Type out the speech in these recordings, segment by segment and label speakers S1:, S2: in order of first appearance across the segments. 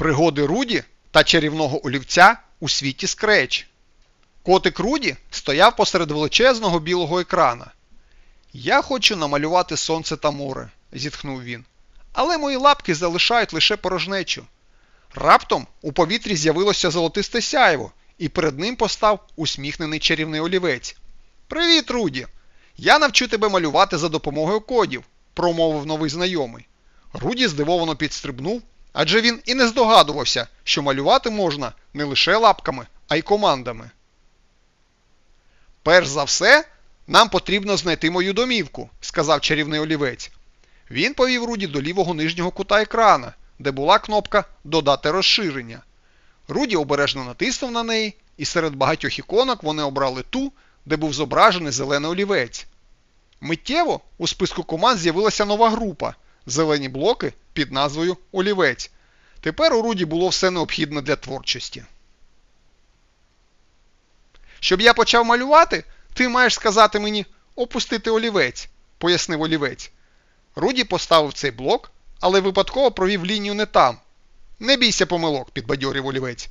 S1: Пригоди Руді та чарівного олівця у світі Scratch. Котик Руді стояв посеред величезного білого екрана. Я хочу намалювати сонце та море, зітхнув він. Але мої лапки залишають лише порожнечу. Раптом у повітрі з'явилося золотисте сяйво, і перед ним постав усміхнений чарівний олівець. Привіт, Руді! Я навчу тебе малювати за допомогою кодів, промовив новий знайомий. Руді здивовано підстрибнув, адже він і не здогадувався, що малювати можна не лише лапками, а й командами. Перш за все, нам потрібно знайти мою домівку, сказав чарівний олівець. Він повів Руді до лівого нижнього кута екрана, де була кнопка Додати розширення. Руді обережно натиснув на неї, і серед багатьох іконок вони обрали ту, де був зображений зелений олівець. Миттєво у списку команд з'явилася нова група зелені блоки під назвою Олівець. Тепер у Руді було все необхідне для творчості. Щоб я почав малювати, ти маєш сказати мені опустити олівець, пояснив олівець. Руді поставив цей блок, але випадково провів лінію не там. Не бійся помилок, підбадьорив олівець.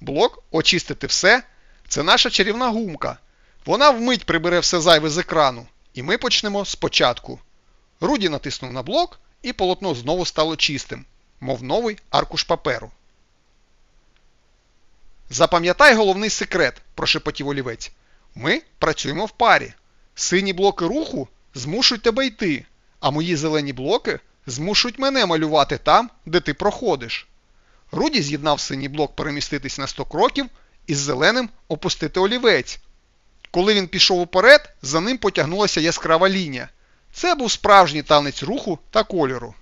S1: Блок очистити все це наша чарівна гумка. Вона вмить прибере все зайве з екрану, і ми почнемо спочатку. Руді натиснув на блок, і полотно знову стало чистим, мов новий аркуш паперу. Запам'ятай головний секрет, прошепотів олівець. Ми працюємо в парі. Сині блоки руху змушують тебе йти, а мої зелені блоки змушують мене малювати там, де ти проходиш. Руді з'єднав синій блок переміститись на 100 кроків і з зеленим опустити олівець. Коли він пішов уперед, за ним потягнулася яскрава лінія. Це був справжній танець руху та кольору.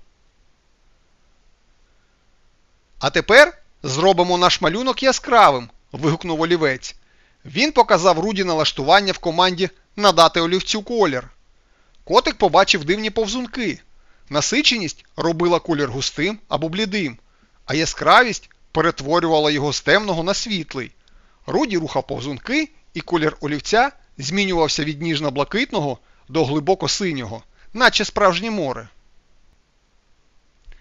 S1: А тепер зробимо наш малюнок яскравим, вигукнув олівець. Він показав Руді налаштування в команді надати олівцю колір. Котик побачив дивні повзунки. Насиченість робила колір густим або блідим, а яскравість перетворювала його з темного на світлий. Руді рухав повзунки, і колір олівця змінювався від ніжно-блакитного до глибоко синього, наче справжнє море.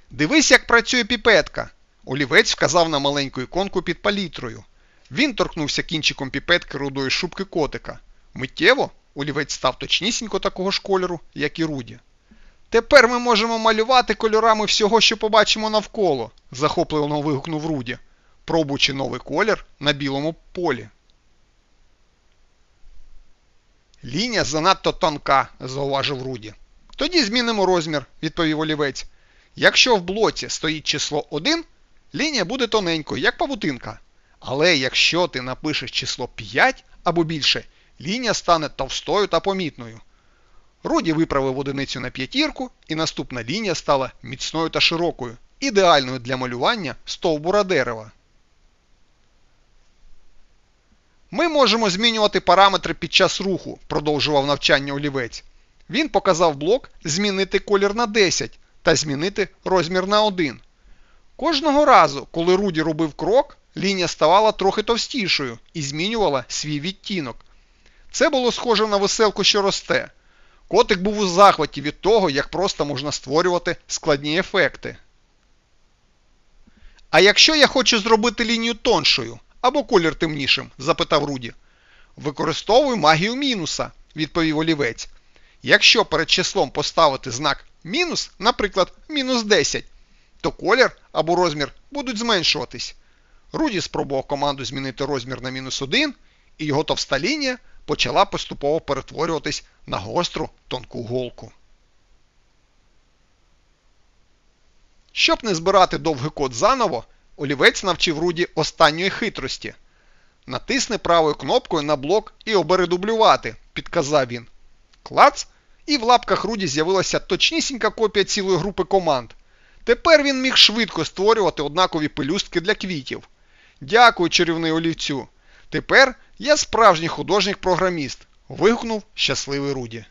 S1: Дивись, як працює піпетка. Олівець вказав на маленьку іконку під палітрою. Він торкнувся кінчиком піпетки рудої шубки котика. Миттєво олівець став точнісінько такого ж кольору, як і Руді. Тепер ми можемо малювати кольорами всього, що побачимо навколо, захопливо вигукнув Руді, пробуючи новий колір на білому полі. Лінія занадто тонка, зауважив Руді. Тоді змінимо розмір, відповів олівець. Якщо в блоці стоїть число 1, лінія буде тоненькою, як павутинка. Але якщо ти напишеш число 5 або більше, лінія стане товстою та помітною. Руді виправив одиницю на п'ятірку, і наступна лінія стала міцною та широкою, ідеальною для малювання стовбура дерева. Ми можемо змінювати параметри під час руху, продовжував навчання олівець. Він показав блок змінити колір на 10 та змінити розмір на 1. Кожного разу, коли Руді робив крок, лінія ставала трохи товстішою і змінювала свій відтінок. Це було схоже на веселку, що росте. Котик був у захваті від того, як просто можна створювати складні ефекти. А якщо я хочу зробити лінію тоншою або колір темнішим? запитав Руді. Використовуй магію мінуса, відповів олівець. Якщо перед числом поставити знак мінус, наприклад, мінус 10, то колір або розмір будуть зменшуватись. Руді спробував команду змінити розмір на мінус 1, і його товста лінія почала поступово перетворюватись на гостру тонку голку. Щоб не збирати довгий код заново, олівець навчив Руді останньої хитрості. Натисни правою кнопкою на блок і обери дублювати, підказав він. Клац, і в лапках Руді з'явилася точнісінька копія цілої групи команд. Тепер він міг швидко створювати однакові пелюстки для квітів. Дякую, чарівний олівцю. Тепер я справжній художник-програміст. вигукнув щасливий Руді.